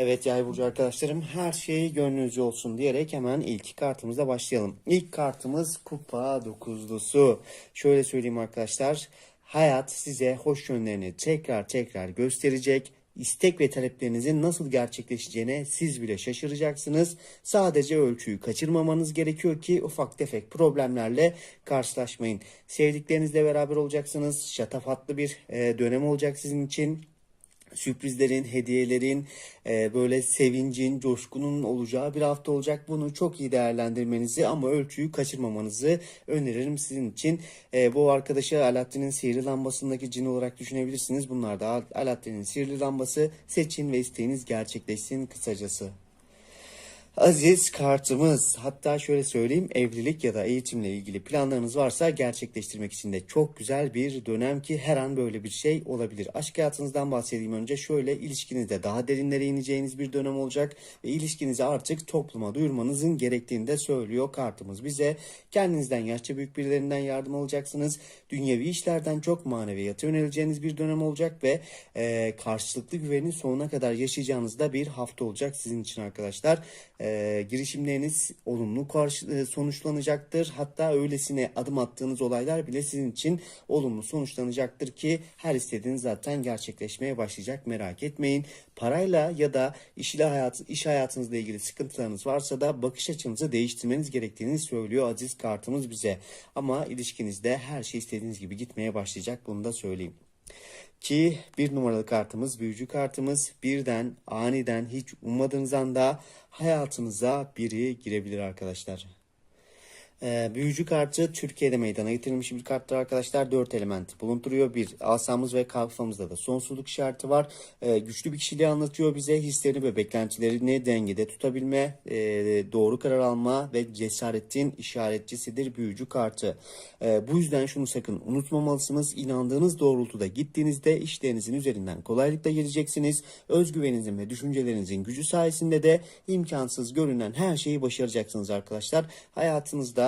Evet yay burcu arkadaşlarım her şey gönlünüzce olsun diyerek hemen ilk kartımıza başlayalım. İlk kartımız kupa dokuzlusu. Şöyle söyleyeyim arkadaşlar. Hayat size hoş yönlerini tekrar tekrar gösterecek. İstek ve taleplerinizin nasıl gerçekleşeceğine siz bile şaşıracaksınız. Sadece ölçüyü kaçırmamanız gerekiyor ki ufak tefek problemlerle karşılaşmayın. Sevdiklerinizle beraber olacaksınız. Şatafatlı bir e, dönem olacak sizin için sürprizlerin, hediyelerin, e, böyle sevincin, coşkunun olacağı bir hafta olacak. Bunu çok iyi değerlendirmenizi ama ölçüyü kaçırmamanızı öneririm sizin için. E, bu arkadaşı Alaaddin'in sihirli lambasındaki cin olarak düşünebilirsiniz. Bunlar da Alaaddin'in sihirli lambası. Seçin ve isteğiniz gerçekleşsin kısacası. Aziz kartımız. Hatta şöyle söyleyeyim evlilik ya da eğitimle ilgili planlarınız varsa gerçekleştirmek için de çok güzel bir dönem ki her an böyle bir şey olabilir. Aşk hayatınızdan bahsedeyim önce şöyle ilişkinizde daha derinlere ineceğiniz bir dönem olacak ve ilişkinizi artık topluma duyurmanızın gerektiğini de söylüyor kartımız bize. Kendinizden yaşça büyük birilerinden yardım alacaksınız. Dünyevi işlerden çok maneviyata yöneleceğiniz bir dönem olacak ve e, karşılıklı güvenin sonuna kadar yaşayacağınız da bir hafta olacak sizin için arkadaşlar. E, girişimleriniz olumlu karşı, e, sonuçlanacaktır. Hatta öylesine adım attığınız olaylar bile sizin için olumlu sonuçlanacaktır ki her istediğiniz zaten gerçekleşmeye başlayacak merak etmeyin. Parayla ya da iş ile hayat, iş hayatınızla ilgili sıkıntılarınız varsa da bakış açınızı değiştirmeniz gerektiğini söylüyor aziz kartımız bize. Ama ilişkinizde her şey istediğiniz gibi gitmeye başlayacak bunu da söyleyeyim. Ki bir numaralı kartımız, büyücü kartımız birden, aniden, hiç ummadığınız anda hayatınıza biri girebilir arkadaşlar. Ee, büyücü kartı Türkiye'de meydana getirilmiş bir karttır arkadaşlar. Dört element bulunduruyor. Bir asamız ve kafamızda da sonsuzluk işareti var. Ee, güçlü bir kişiliği anlatıyor bize. Hislerini ve beklentilerini dengede tutabilme, e, doğru karar alma ve cesaretin işaretçisidir büyücü kartı. Ee, bu yüzden şunu sakın unutmamalısınız. İnandığınız doğrultuda gittiğinizde işlerinizin üzerinden kolaylıkla geleceksiniz. Özgüveninizin ve düşüncelerinizin gücü sayesinde de imkansız görünen her şeyi başaracaksınız arkadaşlar. Hayatınızda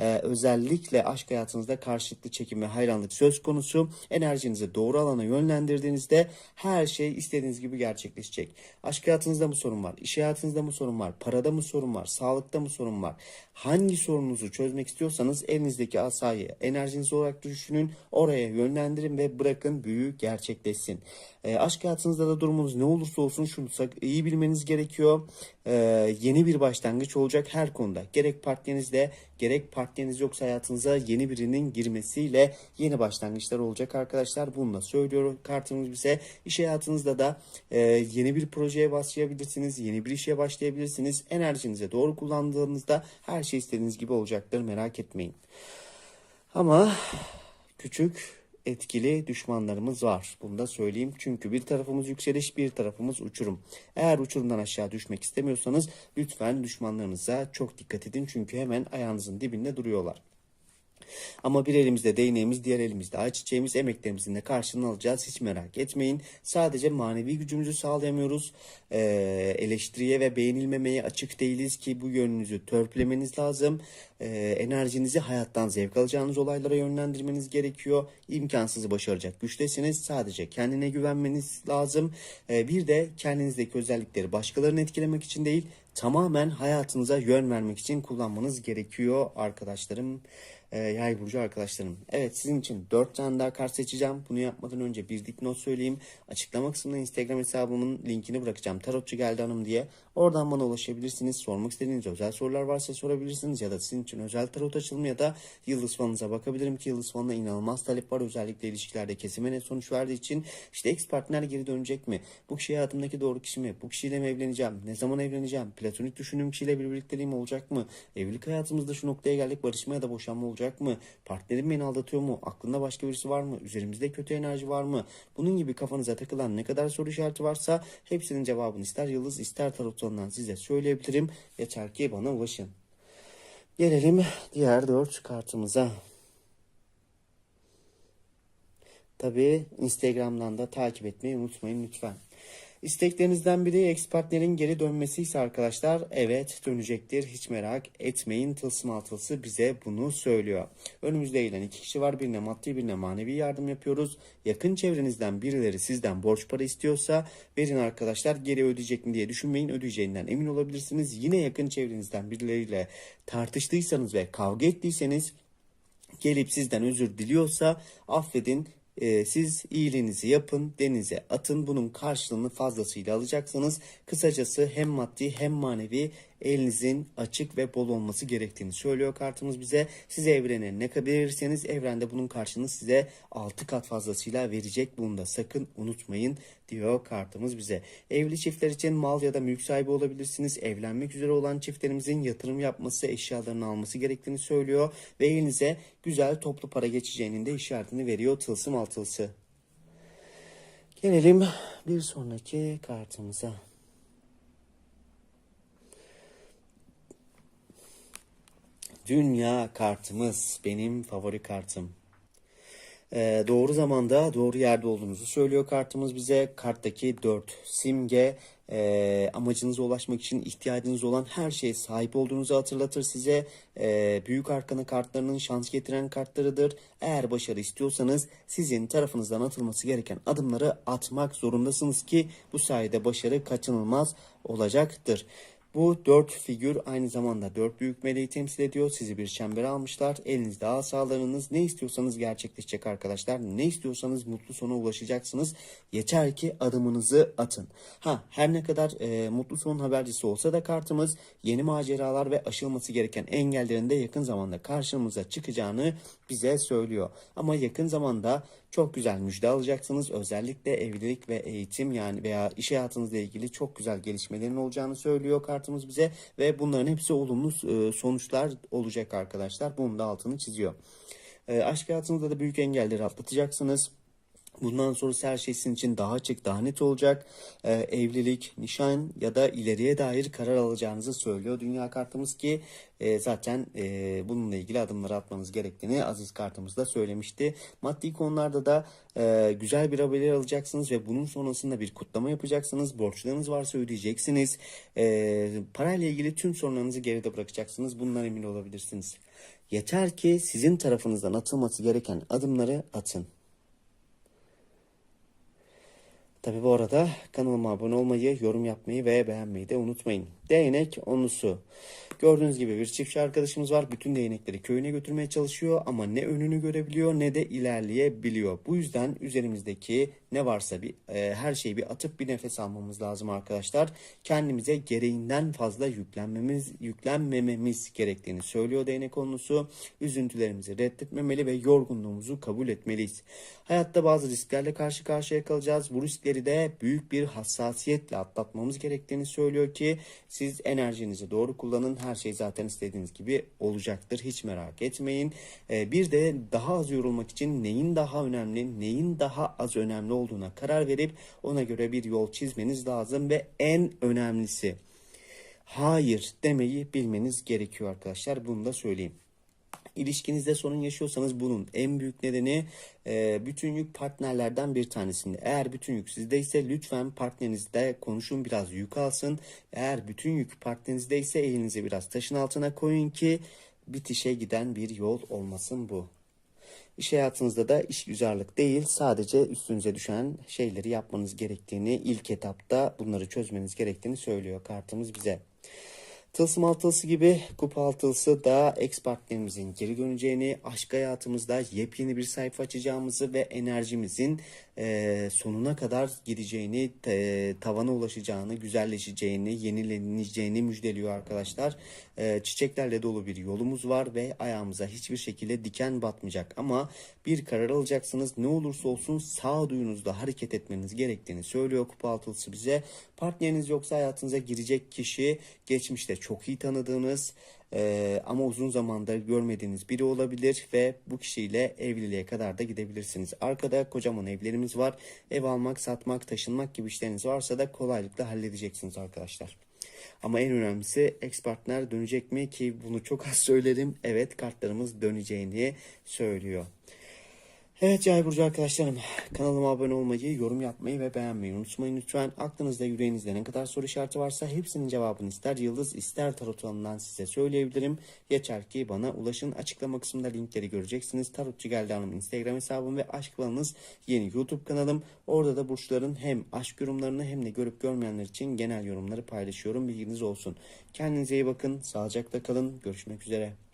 e, özellikle aşk hayatınızda karşılıklı çekim ve hayranlık söz konusu. Enerjinizi doğru alana yönlendirdiğinizde her şey istediğiniz gibi gerçekleşecek. Aşk hayatınızda mı sorun var? İş hayatınızda mı sorun var? Parada mı sorun var? Sağlıkta mı sorun var? Hangi sorununuzu çözmek istiyorsanız elinizdeki asayı enerjiniz olarak düşünün. Oraya yönlendirin ve bırakın büyü gerçekleşsin. E, aşk hayatınızda da durumunuz ne olursa olsun şunu iyi bilmeniz gerekiyor. E, yeni bir başlangıç olacak her konuda. Gerek partnerinizle gerek partneriniz yoksa hayatınıza yeni birinin girmesiyle yeni başlangıçlar olacak arkadaşlar. Bunu da söylüyor kartımız bize. İş hayatınızda da e, yeni bir projeye başlayabilirsiniz. Yeni bir işe başlayabilirsiniz. Enerjinizi doğru kullandığınızda her şey istediğiniz gibi olacaktır. Merak etmeyin. Ama küçük etkili düşmanlarımız var. Bunu da söyleyeyim. Çünkü bir tarafımız yükseliş, bir tarafımız uçurum. Eğer uçurumdan aşağı düşmek istemiyorsanız lütfen düşmanlarınıza çok dikkat edin. Çünkü hemen ayağınızın dibinde duruyorlar. Ama bir elimizde değneğimiz, diğer elimizde ayçiçeğimiz, emeklerimizin de karşılığını alacağız. Hiç merak etmeyin. Sadece manevi gücümüzü sağlayamıyoruz. Ee, eleştiriye ve beğenilmemeye açık değiliz ki bu yönünüzü törpülemeniz lazım. Ee, enerjinizi hayattan zevk alacağınız olaylara yönlendirmeniz gerekiyor. İmkansızı başaracak güçtesiniz. Sadece kendine güvenmeniz lazım. Ee, bir de kendinizdeki özellikleri başkalarını etkilemek için değil, tamamen hayatınıza yön vermek için kullanmanız gerekiyor arkadaşlarım e, yay burcu arkadaşlarım. Evet sizin için 4 tane daha kart seçeceğim. Bunu yapmadan önce bir dipnot söyleyeyim. Açıklama kısmına Instagram hesabımın linkini bırakacağım. Tarotçu geldi hanım diye. Oradan bana ulaşabilirsiniz. Sormak istediğiniz özel sorular varsa sorabilirsiniz ya da sizin için özel tarot açılımı ya da yıldız falınıza bakabilirim ki yıldız falına inanılmaz talep var. Özellikle ilişkilerde kesime net sonuç verdiği için işte ex partner geri dönecek mi? Bu kişi hayatımdaki doğru kişi mi? Bu kişiyle mi evleneceğim? Ne zaman evleneceğim? Platonik düşündüğüm kişiyle bir birlikteliğim olacak mı? Evlilik hayatımızda şu noktaya geldik barışma ya da boşanma olacak mı? Partnerim beni aldatıyor mu? Aklında başka birisi var mı? Üzerimizde kötü enerji var mı? Bunun gibi kafanıza takılan ne kadar soru işareti varsa hepsinin cevabını ister yıldız ister tarotlarından size söyleyebilirim. Yeter ki bana ulaşın. Gelelim diğer dört kartımıza. Tabii Instagram'dan da takip etmeyi unutmayın lütfen. İsteklerinizden biri ex partnerin geri dönmesi ise arkadaşlar evet dönecektir. Hiç merak etmeyin. Tılsım altılısı bize bunu söylüyor. Önümüzde eğilen iki kişi var. Birine maddi birine manevi yardım yapıyoruz. Yakın çevrenizden birileri sizden borç para istiyorsa verin arkadaşlar. Geri ödeyecek mi diye düşünmeyin. Ödeyeceğinden emin olabilirsiniz. Yine yakın çevrenizden birileriyle tartıştıysanız ve kavga ettiyseniz gelip sizden özür diliyorsa affedin. Ee, siz iyiliğinizi yapın, denize atın. Bunun karşılığını fazlasıyla alacaksınız. Kısacası hem maddi hem manevi elinizin açık ve bol olması gerektiğini söylüyor kartımız bize. Siz evrene ne verirseniz evrende bunun karşılığını size 6 kat fazlasıyla verecek. Bunu da sakın unutmayın diyor kartımız bize. Evli çiftler için mal ya da mülk sahibi olabilirsiniz. Evlenmek üzere olan çiftlerimizin yatırım yapması, eşyalarını alması gerektiğini söylüyor. Ve elinize güzel toplu para geçeceğinin de işaretini veriyor tılsım altılısı. Gelelim bir sonraki kartımıza. Dünya kartımız benim favori kartım. Ee, doğru zamanda doğru yerde olduğunuzu söylüyor kartımız bize. Karttaki 4 simge e, amacınıza ulaşmak için ihtiyacınız olan her şeye sahip olduğunuzu hatırlatır size. E, büyük arkana kartlarının şans getiren kartlarıdır. Eğer başarı istiyorsanız sizin tarafınızdan atılması gereken adımları atmak zorundasınız ki bu sayede başarı kaçınılmaz olacaktır. Bu dört figür aynı zamanda dört büyük meleği temsil ediyor. Sizi bir çembere almışlar. Elinizde asalarınız ne istiyorsanız gerçekleşecek arkadaşlar. Ne istiyorsanız mutlu sona ulaşacaksınız. Yeter ki adımınızı atın. Ha her ne kadar e, mutlu son habercisi olsa da kartımız yeni maceralar ve aşılması gereken engellerin de yakın zamanda karşımıza çıkacağını bize söylüyor. Ama yakın zamanda çok güzel müjde alacaksınız. Özellikle evlilik ve eğitim yani veya iş hayatınızla ilgili çok güzel gelişmelerin olacağını söylüyor kartımız bize ve bunların hepsi olumlu e, sonuçlar olacak arkadaşlar. Bunun da altını çiziyor. E, aşk hayatınızda da büyük engelleri atlatacaksınız. Bundan sonrası her şey sizin için daha açık, daha net olacak. Ee, evlilik, nişan ya da ileriye dair karar alacağınızı söylüyor dünya kartımız ki e, zaten e, bununla ilgili adımları atmanız gerektiğini aziz kartımız da söylemişti. Maddi konularda da e, güzel bir haber alacaksınız ve bunun sonrasında bir kutlama yapacaksınız. Borçlarınız varsa ödeyeceksiniz. E, parayla ilgili tüm sorunlarınızı geride bırakacaksınız. Bundan emin olabilirsiniz. Yeter ki sizin tarafınızdan atılması gereken adımları atın. Tabi bu arada kanalıma abone olmayı, yorum yapmayı ve beğenmeyi de unutmayın. Değnek onusu. Gördüğünüz gibi bir çiftçi arkadaşımız var. Bütün değnekleri köyüne götürmeye çalışıyor ama ne önünü görebiliyor ne de ilerleyebiliyor. Bu yüzden üzerimizdeki ne varsa bir e, her şeyi bir atıp bir nefes almamız lazım arkadaşlar. Kendimize gereğinden fazla yüklenmemiz yüklenmememiz gerektiğini söylüyor değnek konusu. Üzüntülerimizi reddetmemeli ve yorgunluğumuzu kabul etmeliyiz. Hayatta bazı risklerle karşı karşıya kalacağız. Bu riskleri de büyük bir hassasiyetle atlatmamız gerektiğini söylüyor ki siz enerjinizi doğru kullanın. Her şey zaten istediğiniz gibi olacaktır. Hiç merak etmeyin. Ee, bir de daha az yorulmak için neyin daha önemli, neyin daha az önemli olduğuna karar verip ona göre bir yol çizmeniz lazım ve en önemlisi hayır demeyi bilmeniz gerekiyor arkadaşlar. Bunu da söyleyeyim. İlişkinizde sorun yaşıyorsanız bunun en büyük nedeni e, bütün yük partnerlerden bir tanesinde. Eğer bütün yük sizdeyse lütfen partnerinizle konuşun biraz yük alsın. Eğer bütün yük partnerinizde elinizi biraz taşın altına koyun ki bitişe giden bir yol olmasın bu. İş hayatınızda da iş güzellik değil sadece üstünüze düşen şeyleri yapmanız gerektiğini ilk etapta bunları çözmeniz gerektiğini söylüyor kartımız bize. Tılsım altılısı gibi kupa altılısı da ex partnerimizin geri döneceğini, aşk hayatımızda yepyeni bir sayfa açacağımızı ve enerjimizin e, sonuna kadar gideceğini, te- tavana ulaşacağını, güzelleşeceğini, yenileneceğini müjdeliyor arkadaşlar. E, çiçeklerle dolu bir yolumuz var ve ayağımıza hiçbir şekilde diken batmayacak. Ama bir karar alacaksınız. Ne olursa olsun sağduyunuzda hareket etmeniz gerektiğini söylüyor kupa altılısı bize. Partneriniz yoksa hayatınıza girecek kişi geçmişte çok iyi tanıdığınız e, ama uzun zamandır görmediğiniz biri olabilir ve bu kişiyle evliliğe kadar da gidebilirsiniz. Arkada kocaman evlerimiz var. Ev almak, satmak, taşınmak gibi işleriniz varsa da kolaylıkla halledeceksiniz arkadaşlar. Ama en önemlisi ex partner dönecek mi ki bunu çok az söylerim. Evet kartlarımız döneceğini söylüyor. Evet Cahil Burcu arkadaşlarım kanalıma abone olmayı, yorum yapmayı ve beğenmeyi unutmayın lütfen. Aklınızda yüreğinizde ne kadar soru işareti varsa hepsinin cevabını ister yıldız ister tarot alanından size söyleyebilirim. Yeter ki bana ulaşın. Açıklama kısmında linkleri göreceksiniz. Tarotçu Geldi Hanım Instagram hesabım ve Aşk Balınız yeni YouTube kanalım. Orada da burçların hem aşk yorumlarını hem de görüp görmeyenler için genel yorumları paylaşıyorum. Bilginiz olsun. Kendinize iyi bakın. Sağlıcakla kalın. Görüşmek üzere.